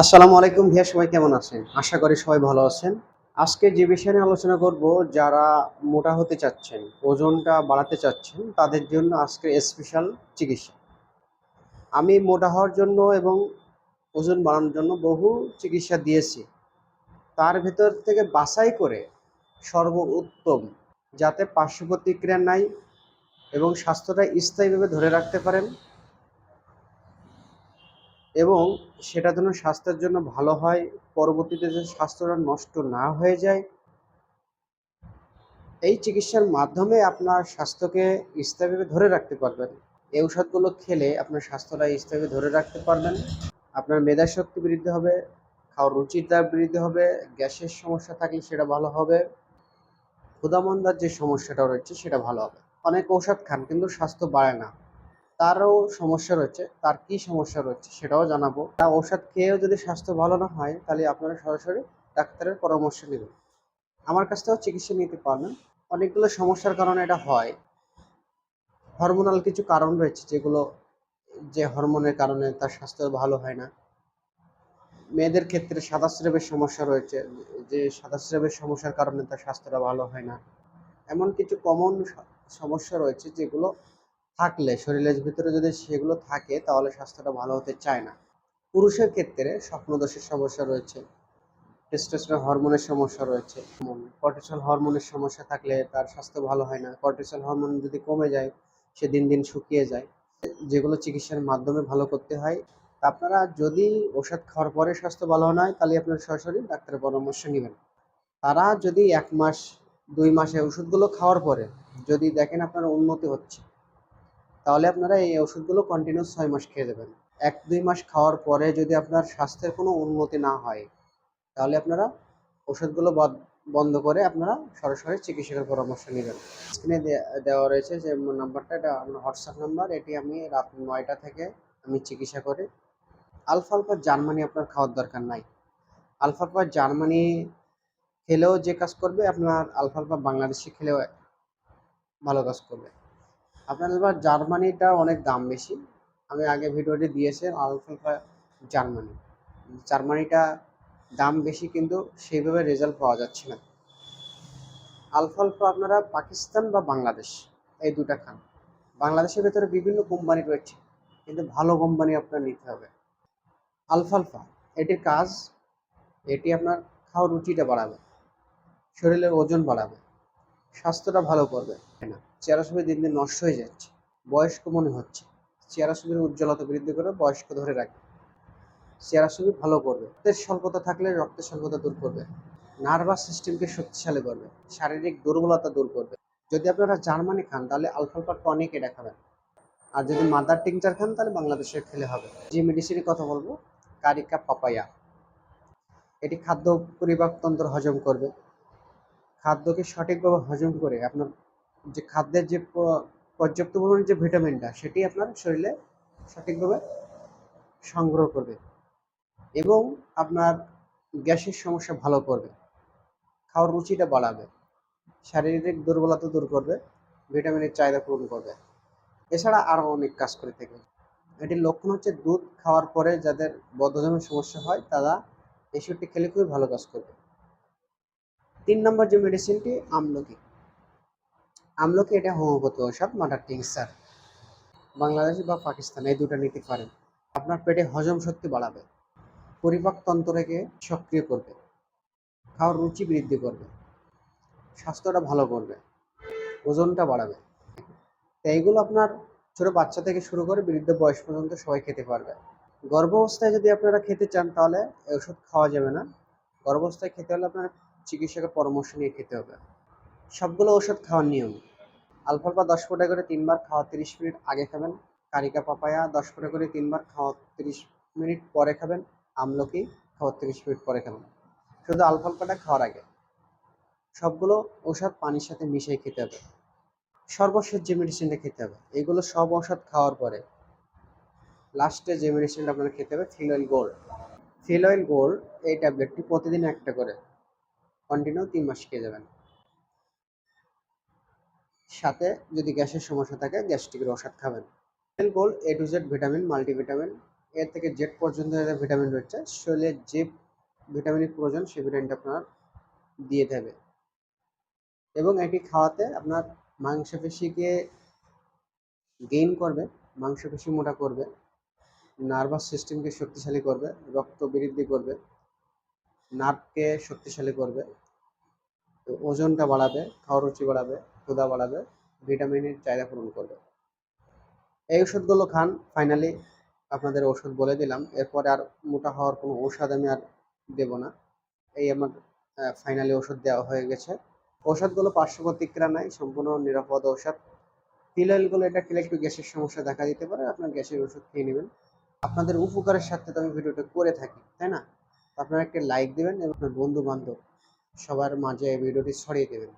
আসসালামু আলাইকুম ভাইয়া, সবাই কেমন আছেন? আশা করি সবাই ভালো আছেন। আজকে যে বিষয় নিয়ে আলোচনা করব, যারা মোটা হতে চাচ্ছেন, ওজনটা বাড়াতে চাচ্ছেন, তাদের জন্য আজকে স্পেশাল চিকিৎসা। আমি মোটা হওয়ার জন্য এবং ওজন বাড়ানোর জন্য বহু চিকিৎসা দিয়েছি। তার ভেতর থেকে বাছাই করে সর্বোত্তম, যাতে পার্শ্ব প্রতিক্রিয়া নাই এবং স্বাস্থ্যটা স্থায়ীভাবে ধরে রাখতে পারেন। এবং সেটা যেন স্বাস্থ্যের জন্য ভালো হয়, পরবর্তীতে যে স্বাস্থ্যটা নষ্ট না হয়ে যায়, এই চিকিৎসার মাধ্যমে আপনার স্বাস্থ্যকে স্থায়ীভাবে ধরে রাখতে পারবেন। এই ঔষধগুলো খেলে আপনার স্বাস্থ্যটা স্থায়ীভাবে ধরে রাখতে পারবেন। আপনার মেধাশক্তি বৃদ্ধি হবে, খাওয়ার রুচিটা বৃদ্ধি হবে, গ্যাসের সমস্যা থাকলে সেটা ভালো হবে ক্ষুদামন্দার যে সমস্যাটা রয়েছে সেটা ভালো হবে। অনেক ঔষধ খান কিন্তু স্বাস্থ্য বাড়ে না। তারও সমস্যা রয়েছে, তার কি সমস্যা রয়েছে সেটাও জানাব। তা ঔষধ খেয়েও যদি স্বাস্থ্য ভালো না হয়, তাহলে আপনারা সরাসরি ডাক্তারের পরামর্শ নেবেন। আমার কাছ থেকেও চিকিৎসা নিতে পারবেন। অনেকগুলো সমস্যার কারণে এটা হয়। হরমোনাল কিছু কারণ রয়েছে যেগুলো, যে হরমোনের কারণে তার স্বাস্থ্য ভালো হয় না। মেয়েদের ক্ষেত্রে সাদা স্রেবের সমস্যা রয়েছে, যে সাদা স্রেবের সমস্যার কারণে তার স্বাস্থ্যটা ভালো হয় না। এমন কিছু কমন সমস্যা রয়েছে যেগুলো থাকলে, শরীরের ভিতরে যদি সেগুলো থাকে, তাহলে স্বাস্থ্যটা ভালো হতে চায় না। পুরুষের ক্ষেত্রে স্বপ্নদোষের সমস্যা রয়েছে টেস্টোস্টেরন হরমোনের সমস্যা রয়েছে। কর্টিসল হরমোনের সমস্যা থাকলে তার স্বাস্থ্য ভালো হয় না। কর্টিসল হরমোন যদি কমে যায়, সে দিন দিন শুকিয়ে যায়। যেগুলো চিকিৎসার মাধ্যমে ভালো করতে হয় আপনারা যদি ওষুধ খাওয়ার পরে স্বাস্থ্য ভালো না হয়, তাহলে আপনার সরাসরি ডাক্তারের পরামর্শ নেবেন। তারা যদি এক মাস, দুই মাসে ওষুধগুলো খাওয়ার পরে যদি দেখেন আপনার উন্নতি হচ্ছে তাহলে আপনারা এই ওষুধগুলো কন্টিনিউ ছয় মাস খেয়ে যাবেন। এক, দুই মাস খাওয়ার পরে যদি আপনার স্বাস্থ্যের কোনো উন্নতি না হয়, তাহলে আপনারা ওষুধগুলো বন্ধ করে আপনারা সরাসরি চিকিৎসকের পরামর্শ নেবেন। স্ক্রিনে দেওয়া রয়েছে যে নাম্বারটা, এটা আমার হোয়াটসঅ্যাপ নাম্বার, এটি আমি রাত নয়টা থেকে আমি চিকিৎসা করি। আলফা আলফা জার্মানি আপনার খাওয়ার দরকার নাই। আলফা আলফা জার্মানি খেলেও যে কাজ করবে, আপনার আলফা আলফা বাংলাদেশি খেলেও ভালো কাজ করবে। আপনার এবার জার্মানিটা অনেক দাম বেশি। আমি আগে ভিডিওটি দিয়েছি, আলফা জার্মানি। জার্মানিটা দাম বেশি কিন্তু সেইভাবে রেজাল্ট পাওয়া যাচ্ছে না। আলফালফা আপনারা পাকিস্তান বা বাংলাদেশ, এই দুটা খান। বাংলাদেশের ভেতরে বিভিন্ন কোম্পানি রয়েছে, কিন্তু ভালো কোম্পানি আপনার নিতে হবে। আলফালফা এটির কাজ, এটি আপনার খাওয়ার রুচিটা বাড়াবে, শরীরের ওজন বাড়াবে, স্বাস্থ্যটা ভালো করবে। না চেহারা ছবি দিন দিন নষ্ট হয়ে যাচ্ছে, বয়স্ক মনে হচ্ছে। চেহারা ছবির উজ্জ্বলতা বৃদ্ধি করে বয়স্ক ধরে রাখবে চেহারা ছবি ভালো করবে। রক্তের স্বল্পতা থাকলে রক্তের স্বল্পতা দূর করবে। নার্ভাস সিস্টেমকে শক্তিশালী করবে। শারীরিক দুর্বলতা দূর করবে। যদি আপনারা জার্মানি খান, তাহলে আলফালফা টনিক এটা খাবেন। আর যদি মাদার টিংচার খান, তাহলে বাংলাদেশে খেলে হবে। যে মেডিসিনের কথা বলব, কারিকা পাপায়া। এটি খাদ্য পরিপাকতন্ত্র হজম করবে। খাদ্যকে সঠিকভাবে হজম করে আপনার যে খাদ্যের যে পর্যাপ্ত পরিমাণে যে ভিটামিনটা, সেটি আপনার শরীরে সঠিকভাবে সংগ্রহ করবে এবং আপনার গ্যাসের সমস্যা ভালো করবে। খাওয়ার রুচিটা বাড়াবে। শারীরিক দুর্বলতা দূর করবে, ভিটামিনের চাহিদা পূরণ করবে। এছাড়া আরও অনেক কাজ করে থাকে। এটির লক্ষণ হচ্ছে দুধ খাওয়ার পরে যাদের বদ্ধজমের সমস্যা হয়, তারা এই খেলে খুবই ভালো কাজ করবে। তিন নম্বর যে মেডিসিনটি আমলকি। আমলকি এটা হোমিওপ্যাথি ঔষধ মাটার টিংসার বাংলাদেশ বা পাকিস্তান, এই দুটো নিতে পারেন। আপনার পেটে হজম শক্তি বাড়াবে, পরিপাক তন্ত্রকে সক্রিয় করবে, খাওয়ার রুচি বৃদ্ধি করবে, স্বাস্থ্যটা ভালো করবে, ওজনটা বাড়াবে। তো এইগুলো আপনার ছোট বাচ্চা থেকে শুরু করে বৃদ্ধ বয়স পর্যন্ত সবাই খেতে পারবে। গর্ভাবস্থায় যদি আপনারা খেতে চান তাহলে ওষুধ খাওয়া যাবে না। গর্ভাবস্থায় খেতে হলে আপনার চিকিৎসকের পরামর্শ নিয়ে খেতে হবে। সবগুলো ওষুধ খাওয়ার নিয়ম। আলফালফা দশ ফোঁটা করে তিনবার খাওয়া তিরিশ মিনিট আগে খাবেন। কারিকা পাপায়া দশ ফোঁটা করে তিনবার খাওয়া তিরিশ মিনিট পরে খাবেন। আমলকি খাওয়ার তিরিশ মিনিট পরে খাবেন। শুধু আলফালফাটা খাওয়ার আগে। সবগুলো ওষুধ পানির সাথে মিশিয়ে খেতে হবে। সর্বশেষ যে মেডিসিনটা খেতে হবে, এগুলো সব ওষুধ খাওয়ার পরে লাস্টে যে মেডিসিনটা আপনারা খেতে হবে ফিলয়েল গোল্ড ফিলয়েল গোল্ড এই ট্যাবলেটটি প্রতিদিন একটা করে। কন্টিনিউ তিন মাস খেয়ে যাবেন। সাথে যদি গ্যাসের সমস্যা থাকে, গ্যাস্ট্রিকের ওষুধ খাবেন। Gold A to Z vitamin multivitamin A থেকে জেড পর্যন্ত এদের ভিটামিন রয়েছে, শরীরে যে ভিটামিনের প্রয়োজন সেই ভিটামিনটা আপনার দিয়ে দেবে। এবং এটি খাওয়াতে আপনার মাংসপেশিকে গেইন করবে, মাংসপেশি মোটা করবে নার্ভাস সিস্টেমকে শক্তিশালী করবে, রক্ত বৃদ্ধি করবে নার্ভকে শক্তিশালী করবে ওজনটা বাড়াবে, খাওয়ার রুচি বাড়াবে ক্ষুধা বাড়াবে ভিটামিনের চাহিদা পূরণ করবে। এই ওষুধগুলো খান। ফাইনালি আপনাদের ওষুধ বলে দিলাম। এরপরে আর মোটা হওয়ার কোনো ঔষধ আমি আর দেব না। এই আমার ফাইনালি ওষুধ দেওয়া হয়ে গেছে। ওষুধগুলো পার্শ্ব নাই সম্পূর্ণ নিরাপদ ঔষধ। ফিলাইলগুলো এটা খেলে একটু গ্যাসের সমস্যা দেখা দিতে পারে, আপনার গ্যাসের ওষুধ খেয়ে নেবেন। আপনাদের উপকারের সাথে তো আমি ভিডিওটা করে থাকি, তাই না? আপনারা একটা লাইক দেবেন এবং আপনার বন্ধু বান্ধব সবার মাঝে ভিডিওটি ছড়িয়ে দেবেন।